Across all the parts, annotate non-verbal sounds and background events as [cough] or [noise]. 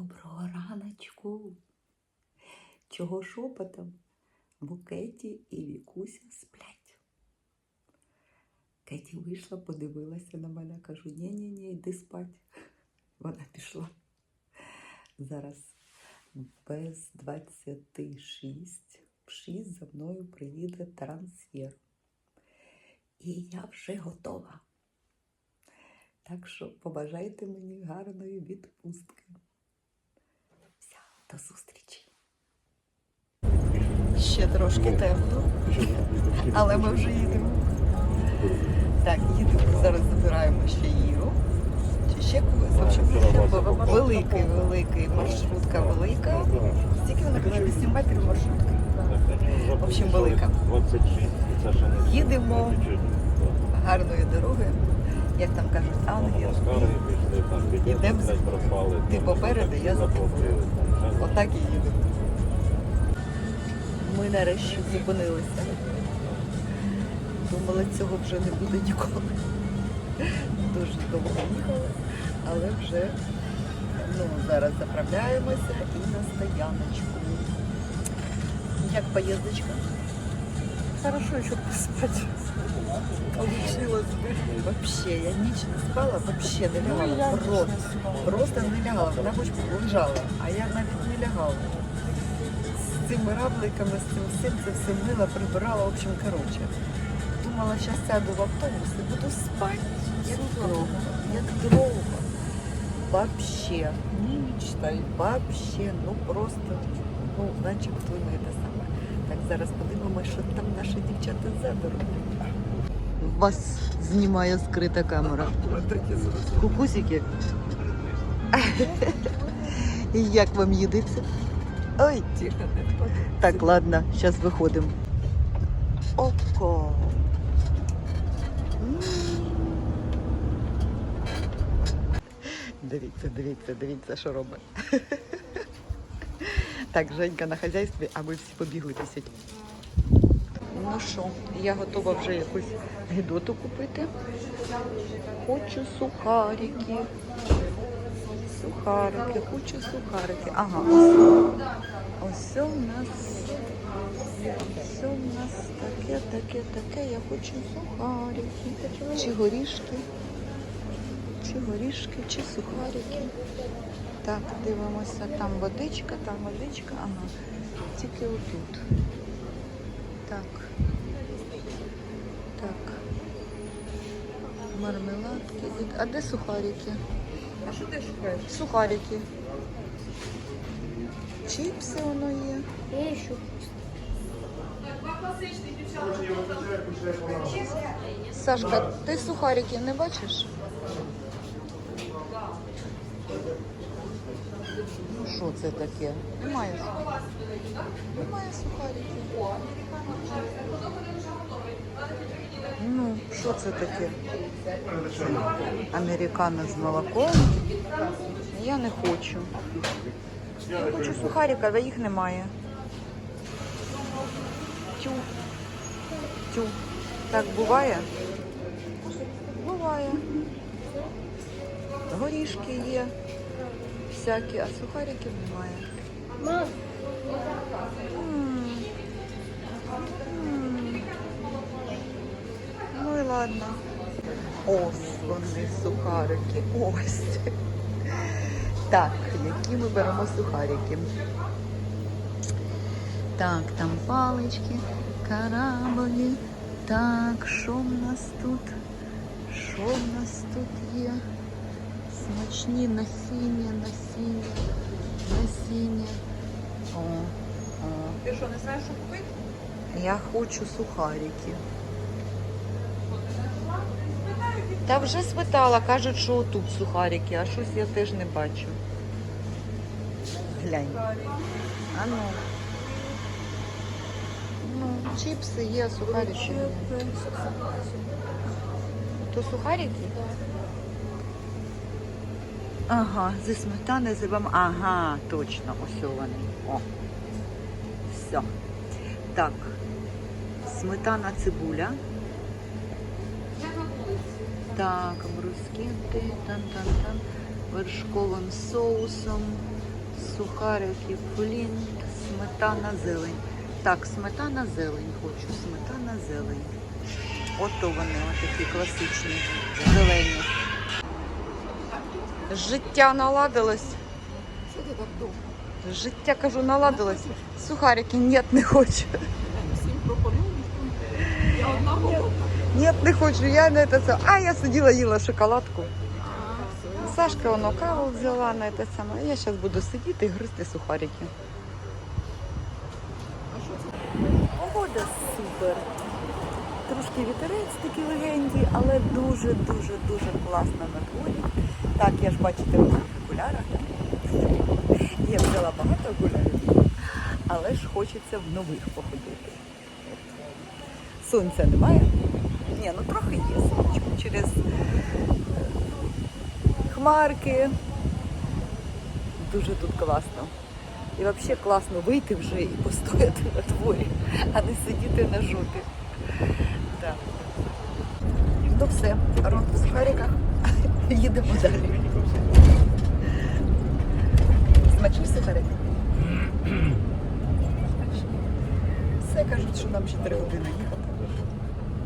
Доброго раночку. Чого шепотом? Бо Кеті і Вікуся сплять. Кеті вийшла, подивилася на мене, кажу, ні-ні-ні, йди спать. Вона пішла. Зараз без 26 в 6 за мною приїде трансфер. І я вже готова. Так що побажайте мені гарної відпустки. Зустрічі. Ще трошки темно, але ми вже їдемо. Так, їдемо. Зараз забираємо ще Іру. Чи ще когось? Великий, великий, маршрутка велика. Стільки вона казала, 8 метрів маршрутка. В общем, велика. 26, це ще не Їдемо. Гарної дороги. Як там кажуть, ангел. Москали пішли, там Ідем підемо, блядь, пропали. ти попереду, я за тобою. Отак і їдемо. Ми нарешті зупинилися. Думала, цього вже не буде ніколи. Дуже довго їхали, але вже ну, зараз заправляємося і на стояночку. Як поїздочка? Хорошо еще поспать. Получилось бы. Вообще, я ніч не спала, вообще не Ну, лягала. Просто, не просто не лягала. Вона хоч лежала, а я навіть лягала. З цими равликами, з цим всім, це все мила, прибирала, в общем, коротше. Думала, зараз сяду в автобус і буду спати. Як довго, як довго. Вообще, не мечтай, вообще, ну просто, ну, начебто не те саме. Так, зараз подивимося, що там наші дівчата ззаду роблять. Вас знімає скрита камера. Кукусики. [laughs] І як вам їдеться? Ой, Тихо, так, ладно, зараз виходимо. Око. Дивіться, дивіться, дивіться, що робить. [laughs] Так, Женька на хазяйстві, а ми всі побігли пісять. Ну що, я готова вже якусь гидоту купити. Хочу сухарики. Сухарики, хочу сухарики. Ага, ось. У нас. Ось у нас таке, таке, таке. Я хочу сухарики. Чи горішки. Чи горішки, чи сухарики. Так, дивимося, там водичка, там водичка. Ага. Тільки отут. Так. Так. Мармеладки. А де сухарики? А що ти шукаєш? Сухарики. Чіпси воно є. Я ищу. Сашка, ти сухарики не бачиш? Ну що це таке? Немає сухариків. Немає сухариків. Ну, що це таке? Американо з молоком. Я не хочу. Я хочу сухарика, але їх немає. Тю. Тю. Так буває? Буває. Горішки є. Всякі, а сухариків немає. Мам, М. М. Ну і ладно. Ось вони сухарики. Ось. Так, які ми беремо сухарики? Так, там палички, караболі. Так, що в нас тут? Що в нас тут є? Смачні насіння, насіння, насіння. О, о. Ти що, не знаєш, що купити? Я хочу сухарики. Та вже спитала, кажуть, що тут сухарики, а щось я теж не бачу. Глянь. А ну. Ну, чіпси є, а сухарики. ні. То сухарики? Ага, зі сметани з рибами. Ага, точно, ось вони. О. Все. Так. Сметана цибуля. Так, брускети, там, там, там. вершковим соусом, сухарики, флінт, сметана, зелень. Так, сметана, зелень хочу, сметана, зелень. Ото вони, отакі класичні, зелені. Життя наладилось. Що ти так довго? Життя, кажу, наладилось. Сухарики нет, не хочу. Всім пропонуєш? Я одна голодна. Нет, не хочу. Я на це. А я сиділа, їла шоколадку. Сашка воно каву взяла на те саме. Я зараз буду сидіти і гризти сухарики. Погода супер. Трошки вітерець такий легенький, але дуже-дуже дуже класно на дворі. Так, я ж бачите, в окулярах. Я взяла багато окулярів, але ж хочеться в нових походити. Сонця немає. Ні, ну трохи є сонечко. Через е, хмарки. Дуже тут класно. І взагалі класно вийти вже і постояти на дворі, а не сидіти на жопі. Так. Ну все, рот в сухариках. Їдемо далі. Смачні сухарики? Все кажуть, що нам ще три години їхати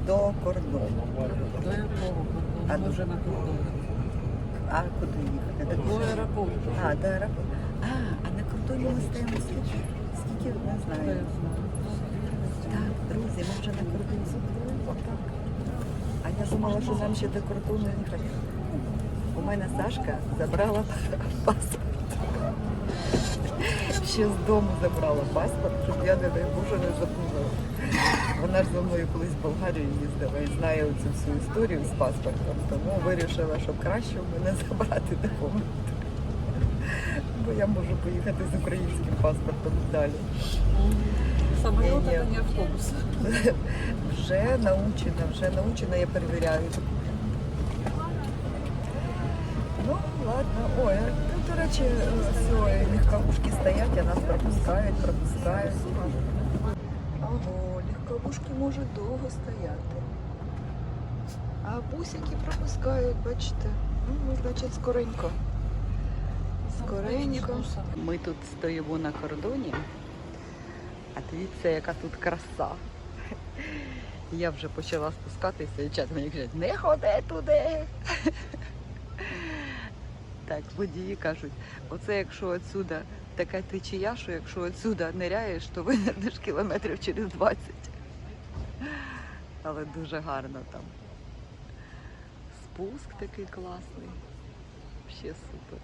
до кордону. До якого? А Ми до- вже на кордоні. А куди їхати? До аеропорту. А, до аеропорту. А, а на кордоні ми стоїмо скільки? Скільки не знаю. Так, друзі, ми вже на кордоні. А я думала, що нам ще до кордону їхати. У мене Сашка забрала паспорт. Ще з дому забрала паспорт, щоб я, не дай Боже, не забула. Вона ж за мною колись в Болгарію їздила і знає цю всю історію з паспортом, тому вирішила, що краще в мене забрати документ. Бо я можу поїхати з українським паспортом далі. Самоліт це не автобус. Вже научена, вже научена, я перевіряю. Ну, ладно. Ой, а тут, до речі, все, легковушки стоять, а нас пропускають, пропускають. Легковушки можуть довго стояти. А бусики пропускають, бачите. Ну, значить, скоренько. Скоренько. Ми тут стоїмо на кордоні. А дивіться, яка тут краса. Я вже почала спускатися, і час мені кажуть, не ходи туди. Так, водії кажуть, оце якщо отсюда така течія, що якщо отсюда ниряєш, то винернеш кілометрів через 20. Але дуже гарно там. Спуск такий класний. Ще супер.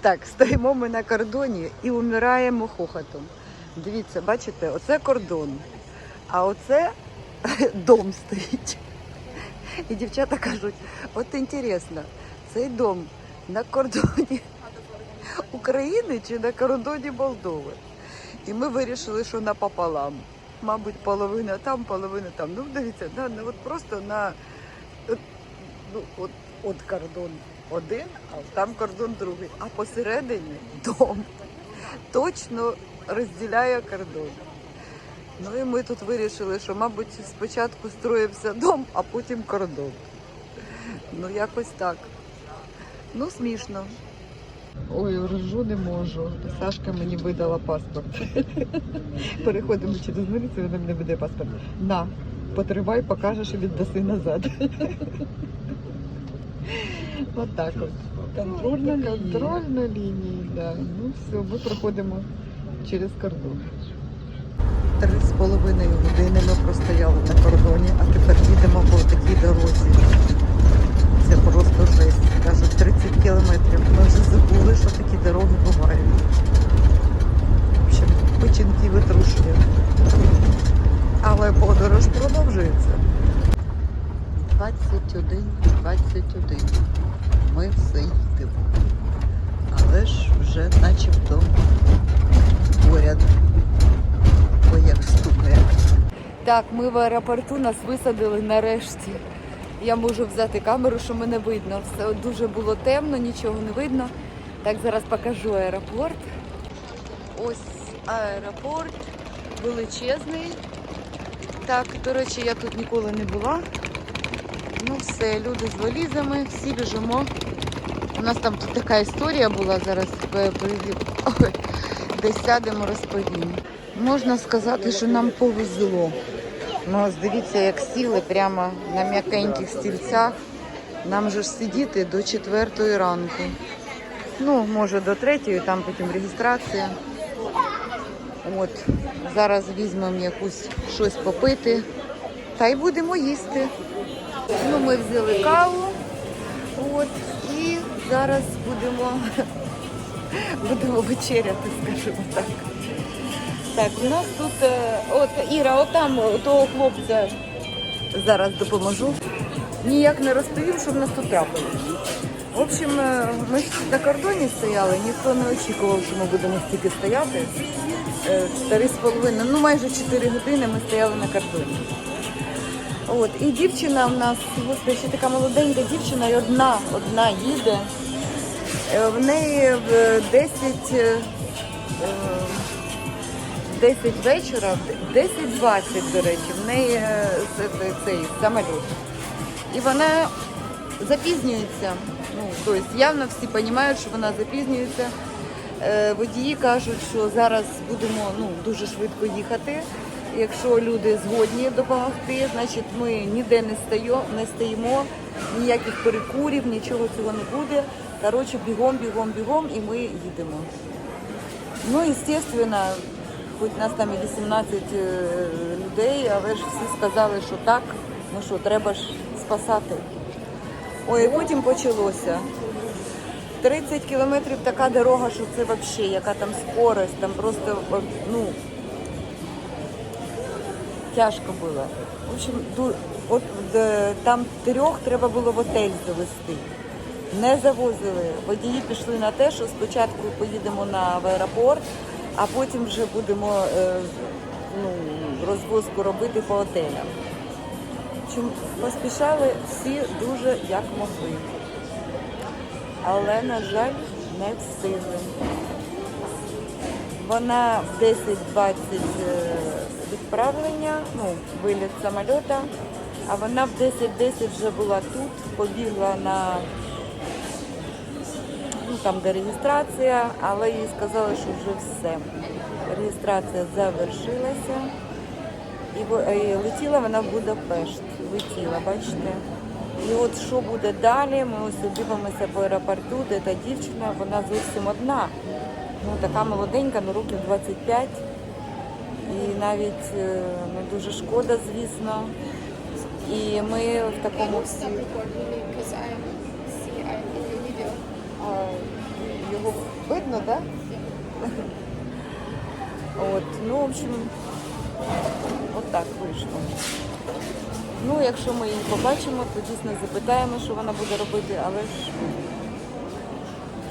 Так, стоїмо ми на кордоні і умираємо хохотом. Дивіться, бачите, оце кордон, а оце [laughs] дом стоїть. І дівчата кажуть, от інтересно, цей дом на кордоні [laughs] України чи на кордоні Молдови. І ми вирішили, що напополам. Мабуть, половина там, половина там. Ну, дивіться, на, на, от просто на от, ну, от, от кордон один, а там кордон другий. А посередині дом. Точно розділяє кордон. Ну і ми тут вирішили, що, мабуть, спочатку строївся дом, а потім кордон. Ну, якось так. Ну, смішно. Ой, ржу не можу. Сашка мені видала паспорт. [laughs] Переходимо через милицю, вона мені видає паспорт. На, потривай, покажеш і віддаси назад. [laughs] От. Контрольна лінія. Контрольна лінія, да. Ну все, ми проходимо через кордон. Три з половиною години ми простояли на кордоні, а тепер їдемо по такій дорозі. Це просто жесть. Кажуть, 30 кілометрів. Ми вже забули, що такі дороги бувають. В общем, печінки витрушує. Але подорож продовжується. 21, 21. Ми все їдемо. Але ж вже начебто поряд. Ой, як стукає. Так, ми в аеропорту нас висадили нарешті. Я можу взяти камеру, що мене видно. Все дуже було темно, нічого не видно. Так, зараз покажу аеропорт. Ось аеропорт величезний. Так, до речі, я тут ніколи не була. Ну все, люди з валізами, всі біжимо У нас там тут така історія була зараз. Ой, Десь сядемо, розповім. Можна сказати, що нам повезло. Ну, ось дивіться, як сіли прямо на м'якеньких стільцях. Нам же ж сидіти до четвертої ранку. Ну, може до третьої, там потім реєстрація. От, зараз візьмемо якусь щось попити та й будемо їсти. Ну, ми взяли каву. От, і зараз будемо, [laughs] будемо вечеряти, скажімо так. Так, у нас тут, е, от Іра, от там того хлопця зараз допоможу. Ніяк не розповім, що в нас тут трапилось. В общем, е, ми на кордоні стояли, ніхто не очікував, що ми будемо стільки стояти. Е, Три з половиною, ну майже чотири години ми стояли на кордоні. От, і дівчина в нас, господи, ще така молоденька дівчина, і одна, одна їде. Е, В неї в 10, е, е, 10 вечора, 10-20, до речі, в неї е, це- цей самоліт. І вона запізнюється. Ну, тобто явно всі розуміють, що вона запізнюється. Е, Водії кажуть, що зараз будемо ну, дуже швидко їхати. Якщо люди згодні допомогти, значить ми ніде не стаємо, не стоїмо, ніяких перекурів, нічого цього не буде. Коротше, бігом, бігом, бігом, і ми їдемо. Ну, естественно, хоч нас там і 18 е, людей, але ж всі сказали, що так, ну що, треба ж спасати. Ой, потім почалося. 30 кілометрів така дорога, що це взагалі, яка там скорость, там просто ну, тяжко було. В общем, от там трьох треба було в отель завести. Не завозили. Водії пішли на те, що спочатку поїдемо на в аеропорт, а потім вже будемо е, ну, розвозку робити по отелям. Чим поспішали всі дуже як могли. Але, на жаль, не встигли. Вона в 10-20 е, відправлення, ну, виліт самольота, а вона в 10-10 вже була тут, побігла на ну, там, де реєстрація, але їй сказали, що вже все. Реєстрація завершилася. І е, летіла вона в Будапешт. Летіла, бачите. І от що буде далі, ми ось дивимося по аеропорту, де та дівчина, вона зовсім одна. Ну, така молоденька, ну років 25. І навіть е, ну, дуже шкода, звісно. І ми в такому всі. Видно, так? От, ну, в общем, от так вийшло. Ну, якщо ми її побачимо, то дійсно запитаємо, що вона буде робити, але ж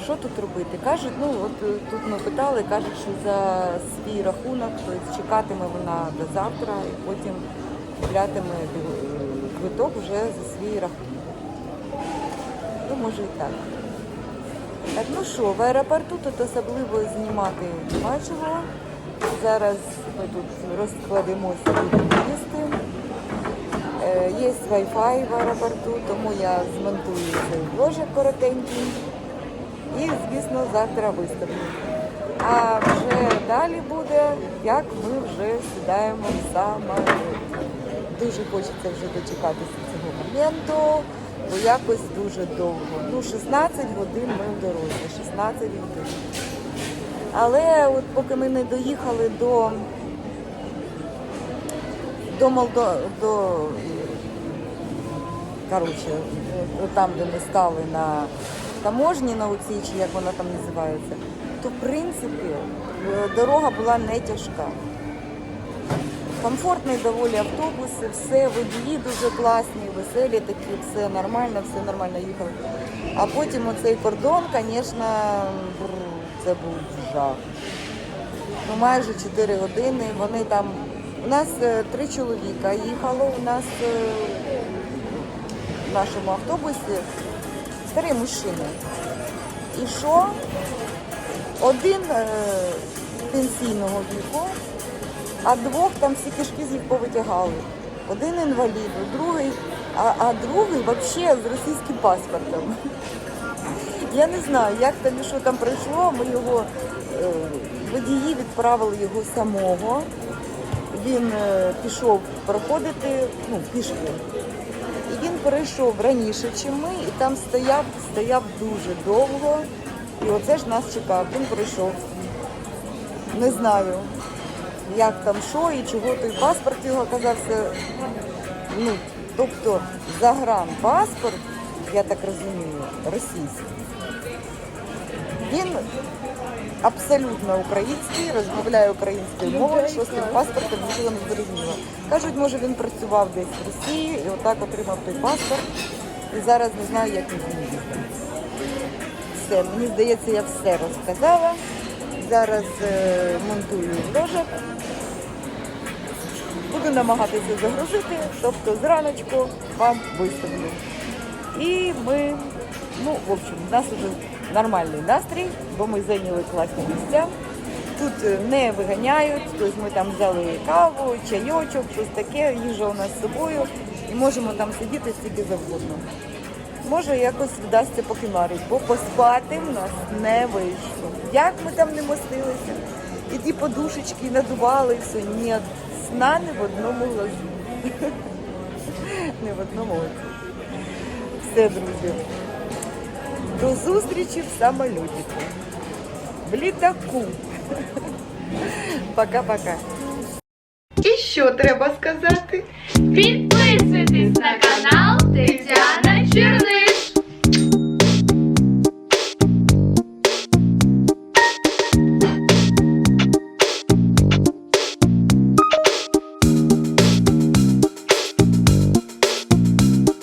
що тут робити? Кажуть, ну от е, тут ми питали, кажуть, що за свій рахунок, тобто чекатиме вона до завтра і потім куплятиме квиток вже за свій рахунок. Ну, може і так. Так, ну що, в аеропорту тут особливо знімати нема чого. Зараз ми тут розкладемося, їсти. Е, Є Wi-Fi в аеропорту, тому я змонтую цей вложик коротенький. І, звісно, завтра виставлю. А вже далі буде, як ми вже сідаємо в самоліт. Дуже хочеться вже дочекатися цього моменту, бо якось дуже довго. Ну, 16 годин ми в дорозі, 16 годин. Але от поки ми не доїхали до, до Молдо, до коротше, там, де ми стали на таможні на оцій, чи як вона там називається, то в принципі е, дорога була не тяжка. Комфортний доволі автобуси, все, водії дуже класні, веселі такі, все нормально, все нормально їхали. А потім оцей кордон, звісно, це був жах. Ну, майже 4 години. Вони там. У нас е, три чоловіка їхало, у нас е, в нашому автобусі старі мужчини. І що? Один е, пенсійного віку, а двох там всі кишки з них повитягали. Один інвалід, другий, а, а другий взагалі з російським паспортом. Я не знаю, як там і що там пройшло. Ми його е, водії відправили його самого. Він е, пішов проходити ну, пішки. І він перейшов раніше, ніж ми, і там стояв, стояв дуже довго. І оце ж нас чекав. Він пройшов. Не знаю, як там що і чого той паспорт його оказався. Ну, тобто загранпаспорт, я так розумію, російський. Він абсолютно український, розмовляє українською мовою, що з тим паспортом нічого не зрозуміло. Кажуть, може він працював десь в Росії і отак отримав той паспорт. І зараз не знаю, як він їздить. Все, мені здається, я все розказала. Зараз е, монтую ложок. Буду намагатися загрузити, тобто зраночку вам виставлю. І ми, ну, в общем, у нас вже нормальний настрій, бо ми зайняли класні місця. Тут е, не виганяють, тобто ми там взяли каву, чайочок, щось таке, їжа у нас з собою і можемо там сидіти стільки завгодно. Може, якось вдасться покимарити, бо поспати в нас не вийшло. Як ми там не мостилися, і ті подушечки надували, і все. Ні, сна не в одному глазу. [laughs] Не в одному оці. Все, друзі. До зустрічі в самолітику. В літаку. [laughs] Пока-пока. І що треба сказати? Підписуйтесь на канал Тетяна